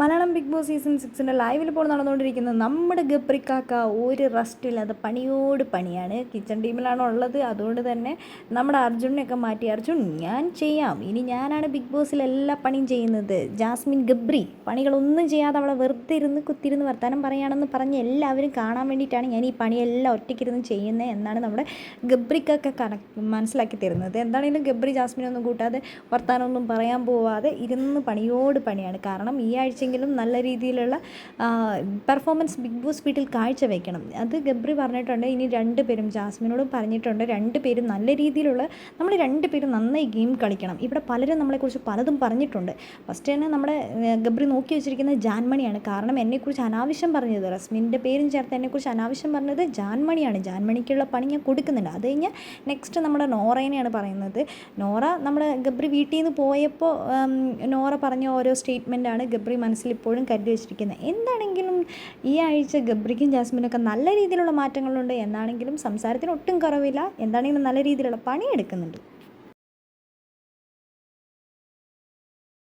Malayalam big boss season സിക്സിന്റെ ലൈവിൽ ഇപ്പോൾ നടന്നുകൊണ്ടിരിക്കുന്നത് നമ്മുടെ ഗപ്രിക്കാക്ക ഒരു റെസ്റ്റില്ലാതെ പണിയോട് പണിയാണ്. കിച്ചൺ ടീമിലാണ് ഉള്ളത്. അതുകൊണ്ട് തന്നെ നമ്മുടെ അർജുനെയൊക്കെ മാറ്റി. അർജുൻ ഞാൻ ചെയ്യാം. ഇനി ഞാനാണ് ബിഗ് ബോസിൽ എല്ലാ പണിയും ചെയ്യുന്നത്. ജാസ്മിൻ ഗബ്രി പണികളൊന്നും ചെയ്യാതെ അവളെ വെറുതെ ഇരുന്ന് കുത്തിരുന്ന് വർത്താനം പറയുകയാണെന്ന് പറഞ്ഞ് എല്ലാവരും കാണാൻ വേണ്ടിയിട്ടാണ് ഞാൻ ഈ പണിയെല്ലാം ഒറ്റയ്ക്കിരുന്ന് ചെയ്യുന്നത് എന്നാണ് നമ്മുടെ ഗബ്രിക്കൊക്കെ കണക്ക് മനസ്സിലാക്കി തരുന്നത്. എന്താണെങ്കിലും ഗബ്രി ജാസ്മിനൊന്നും കൂട്ടാതെ വർത്താനമൊന്നും പറയാൻ പോവാതെ ഇരുന്ന് പണിയോട് പണിയാണ്. കാരണം ഈ ആഴ്ചയെങ്കിലും നല്ല രീതിയിലുള്ള പെർഫോമൻസ് ബിഗ് ബോസ് വീട്ടിൽ കാഴ്ചവെക്കണം അത് ഗബ്രി പറഞ്ഞിട്ടുണ്ട് ഇനി രണ്ട് പേരും ജാസ്മിനോടും പറഞ്ഞിട്ടുണ്ട് രണ്ട് പേരും നല്ല രീതിയിലുള്ള നമ്മൾ രണ്ട് പേരും നന്നായി ഗെയിം കളിക്കണം. ഇവിടെ പലരും നമ്മളെക്കുറിച്ച് പലതും പറഞ്ഞിട്ടുണ്ട്. ഫസ്റ്റ് തന്നെ നമ്മുടെ ഗബ്രി നോക്കി വെച്ചിരിക്കുന്നത് ജാൻമണിയാണ്. കാരണം എന്നെക്കുറിച്ച് അനാവശ്യം പറഞ്ഞത് റസ്മിന്റെ പേരും ചേർത്ത് എന്നെക്കുറിച്ച് അനാവശ്യം പറഞ്ഞത് ജാൻമണിയാണ്. ജാൻമണിക്കുള്ള പണി ഞാൻ കൊടുക്കുന്നുണ്ട്. അത് കഴിഞ്ഞാൽ നെക്സ്റ്റ് നമ്മുടെ നോറേനെയാണ് പറയുന്നത്. നോറ നമ്മുടെ ഗബ്രി വീട്ടിൽ നിന്ന് പോയപ്പോൾ നോറ പറഞ്ഞ ഓരോ സ്റ്റേറ്റ്മെന്റാണ് ഗബ്രി മനസ്സിൽ ഇപ്പോഴും കരുതി വെച്ചിരിക്കുന്നത്. എന്താണെങ്കിലും ഈ ആഴ്ച ഗബ്രിക്കും ജാസ്മിനൊക്കെ നല്ല രീതിയിലുള്ള മാറ്റങ്ങളുണ്ട്. എന്നാണെങ്കിലും സംസാരത്തിന് ഒട്ടും കുറവില്ല. എന്താണെങ്കിലും നല്ല രീതിയിലുള്ള പണിയെടുക്കുന്നുണ്ട്.